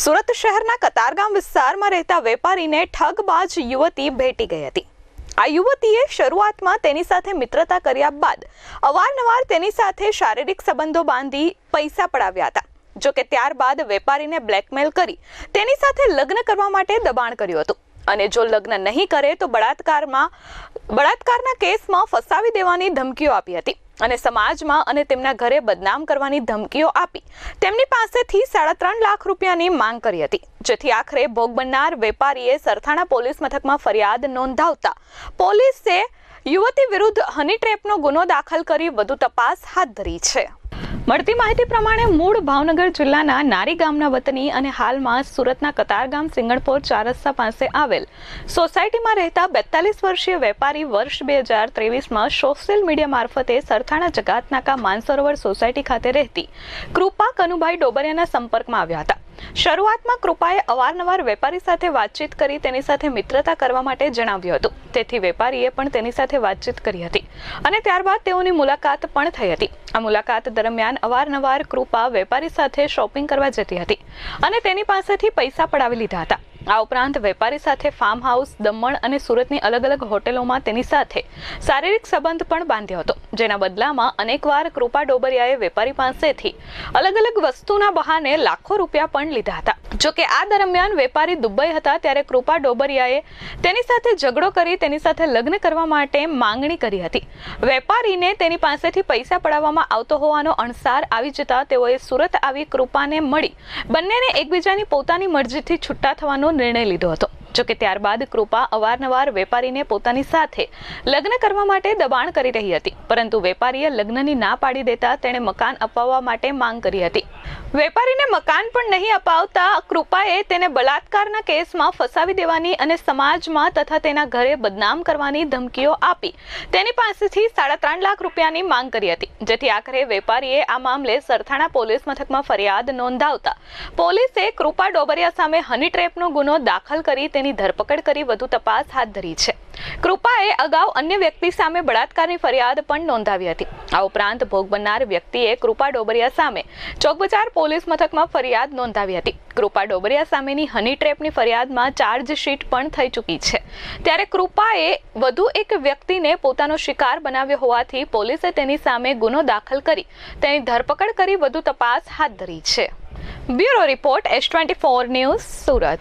સુરત શહેરના કતારગામ વિસ્તારમાં રહેતા વેપારીને ઠગબાજ યુવતી ભેટી ગઈ હતી. આ યુવતીએ શરૂઆતમાં તેની સાથે મિત્રતા કર્યા બાદ અવારનવાર તેની સાથે શારીરિક સંબંધો બાંધી પૈસા પડાવ્યા હતા. જો કે ત્યારબાદ વેપારીને બ્લેકમેલ કરી તેની સાથે લગ્ન કરવા માટે દબાણ કર્યું હતું. અને જો લગ્ન નહીં કરે તો બળાત્કારમાં, બળાત્કારના કેસમાં ફસાવી દેવાની ધમકીઓ આપી હતી. અને સમાજમાં અને તેમના ઘરે બદનામ કરવાની ધમકીઓ આપી. તેમની પાસેથી સાડા ત્રણ લાખ રૂપિયાની માંગ કરી હતી. જેથી આખરે ભોગ બનનાર વેપારીએ સરથાણા પોલીસ મથકમાં ફરિયાદ નોંધાવતા પોલીસે યુવતી વિરુદ્ધ હની ટ્રેપનો ગુનો દાખલ કરી વધુ તપાસ હાથ ધરી છે. મળતી માહિતી પ્રમાણે મૂળ ભાવનગર જિલ્લાના નારી ગામના વતની અને હાલમાં સુરતના કતારગામ સિંગણપોર ચાર પાસે આવેલ સોસાયટીમાં રહેતા બેતાલીસ વર્ષીય વેપારી વર્ષ બે હજાર ત્રેવીસમાં સોશિયલ મીડિયા મારફતે સરથાણા જગાતનાકા માનસરોવર સોસાયટી ખાતે રહેતી કૃપા કનુભાઈ ડોબરિયાના સંપર્કમાં આવ્યા હતા. શરૂઆતમાં કૃપાએ અવારનવાર વેપારી સાથે વાતચીત કરી તેની સાથે મિત્રતા કરવા માટે જણાવ્યું હતું. તેથી વેપારીએ પણ તેની સાથે વાતચીત કરી હતી અને ત્યારબાદ તેઓની મુલાકાત પણ થઈ હતી. આ મુલાકાત દરમિયાન અવારનવાર કૃપા વેપારી સાથે શોપિંગ કરવા જતી હતી અને તેની પાસેથી પૈસા પડાવી લીધા હતા. આ ઉપરાંત વેપારી સાથે ફાર્મ હાઉસ દમણ અને સુરતની અલગ અલગ હોટેલોમાં તેની સાથે શારીરિક સંબંધ પણ બાંધ્યો હતો. જેના બદલામાં અનેકવાર કૃપા ડોબરિયાએ વેપારી પાસેથી અલગ અલગ વસ્તુના બહાને લાખો રૂપિયા પણ લીધા હતા. જો કે આ દરમિયાન વેપારી દુબઈ હતા ત્યારે કૃપા ડોબરિયાએ તેની સાથે ઝઘડો કરી તેની સાથે લગ્ન કરવા માટે માંગણી કરી હતી. વેપારીને તેની પાસેથી પૈસા પડાવવામાં આવતો હોવાનો અણસાર આવી જતા તેઓએ સુરત આવી કૃપાને મળી બંનેને એકબીજાની પોતાની મરજીથી છૂટા થવાનો નિર્ણય લીધો હતો. જોકે ત્યારબાદ કૃપા અવારનવાર વેપારીને પોતાની સાથે લગ્ન કરવા માટે દબાણ કરી રહી હતી. પરંતુ વેપારીએ લગ્નની ના પાડી દેતા તેણે મકાન અપાવવા માટે માંગ કરી હતી. વેપારીને મકાન પણ નહીં અપાવતા કૃપાએ તેને બલાત્કારના કેસમાં ફસાવી દેવાની અને સમાજમાં તથા તેના ઘરે બદનામ કરવાની ધમકીઓ આપી. તેની પાસેથી સાડા ત્રણ લાખ રૂપિયાની માંગ કરી હતી. જેથી આખરે વેપારીએ આ મામલે સરથાણા પોલીસ મથકમાં ફરિયાદ નોંધાવતા. પોલીસે કૃપા ડોબરિયા સામે હની ટ્રેપનો ગુનો દાખલ કરી તેની ધરપકડ કરી વધુ તપાસ હાથ ધરી છે. કૃપાએ અગાઉ અન્ય વ્યક્તિ સામે બળાત્કારની ફરિયાદ પણ નોંધાવી હતી. આ ઉપરાંત ભોગ બનનાર વ્યક્તિએ કૃપા ડોબરિયા સામે ચોકબજાર પોલીસ મથકમાં ફરિયાદ નોંધાવી હતી. કૃપા ડોબરિયા સામેની હની ટ્રેપની ફરિયાદમાં ચાર્જશીટ પણ થઈ ચૂકી છે. ત્યારે કૃપાએ વધુ એક વ્યક્તિને પોતાનો શિકાર બનાવ્યો હોવાથી પોલીસે તેની સામે ગુનો દાખલ કરી તેની ધરપકડ કરી વધુ તપાસ હાથ ધરી છે. Bureau report S twenty four news Surat.